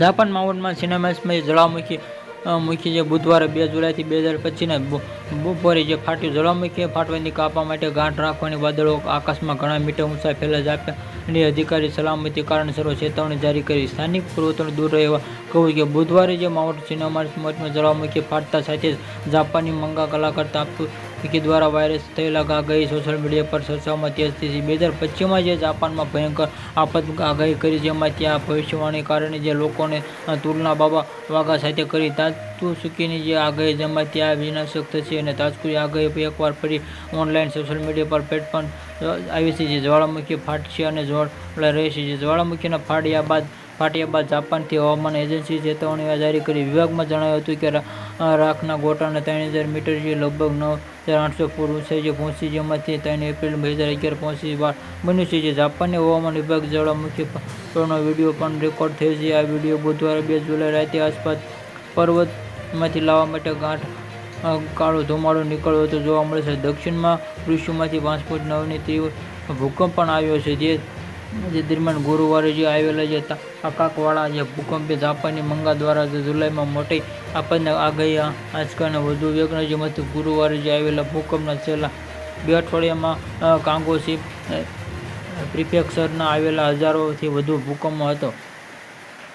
Japan માઉન્ટમાં સિનેમાસમાં જ્વાળામુખી મુખી જે બુધવારે બે જુલાઈથી બે હજાર પચીસના બપોરે જે ફાટ્યું જ્વાળામુખી ફાટવાની કાપવા માટે ગાંઠ રાખવાની વાદળો આકાશમાં ઘણા મીટર ઊંચા ફેલાજ આપ્યાની અધિકારી સલામતી કારણસરો ચેતવણી જારી કરી. સ્થાનિક પૂર્વતોને દૂર રહેવા કહ્યું કે બુધવારે જે માઉન્ટ મોટમાં જ્વાળામુખી ફાટતા સાથે જાપાની મંગા કલાકાર તાપુ વિકી દ્વારા વાયરસ થયેલા આગાહી સોશિયલ મીડિયા પર ચર્ચામાં તેજ થઈ બે હજાર પચીસમાં જે જાપાનમાં ભયંકર આફત આગાહી કરી, જેમાં ત્યાં ભવિષ્યવાણી કારણે જે લોકોને તુલના બાબા વાઘા સાથે કરી તાત્સુકીની જે આગાહી જેમાં ત્યાં વિનાશક થશે અને તાત્સુકી આગાહી એકવાર ફરી ઓનલાઈન સોશિયલ મીડિયા પર પ્લેટફોર્મ આવી છે જે જ્વાળામુખી ફાટશે અને જ્વાળા રહેશે જે જ્વાળામુખીના ફાટ્યા બાદ ફાટ્યા બાદ જાપાનથી હવામાન એજન્સી ચેતવણી જારી કરી. વિભાગમાં જણાવ્યું હતું કે રાખના ગોટાના ત્રણ હજાર મીટર જે લગભગ નવ હજાર આઠસો ફૂટ ઊંચાઈ જે પહોંચી જેમાંથી ત્રણ એપ્રિલ બે હજાર અગિયાર પહોંચી વાર બન્યું છે. જે જાપાનની હવામાન વિભાગ જ્વાળામુખી નો વીડિયો પણ રેકોર્ડ થયો છે. આ વીડિયો બુધવારે બે જુલાઈ રાતે આસપાસ પર્વતમાંથી લાવવા માટે ગાંઠ કાળો ધુમાડો નીકળ્યો હતો. જોવા મળે છે, દક્ષિણમાં વૃક્ષમાંથી પાંચ પોઈન્ટ નવની તીવ્ર ભૂકંપ પણ આવ્યો છે. જે જે દરમિયાન ગુરુવારે જે આવેલા જે આકાકવાળા જે ભૂકંપે જાપાની મંગા દ્વારા જે જુલાઈમાં મોટી આપણને આગાહી આંચકાને વધુ વેગનો જેમાંથી ગુરુવારે જે આવેલા ભૂકંપના છેલ્લા બે અઠવાડિયામાં કાંગોસી પ્રિફેક્ચરના આવેલા હજારોથી વધુ ભૂકંપ હતો.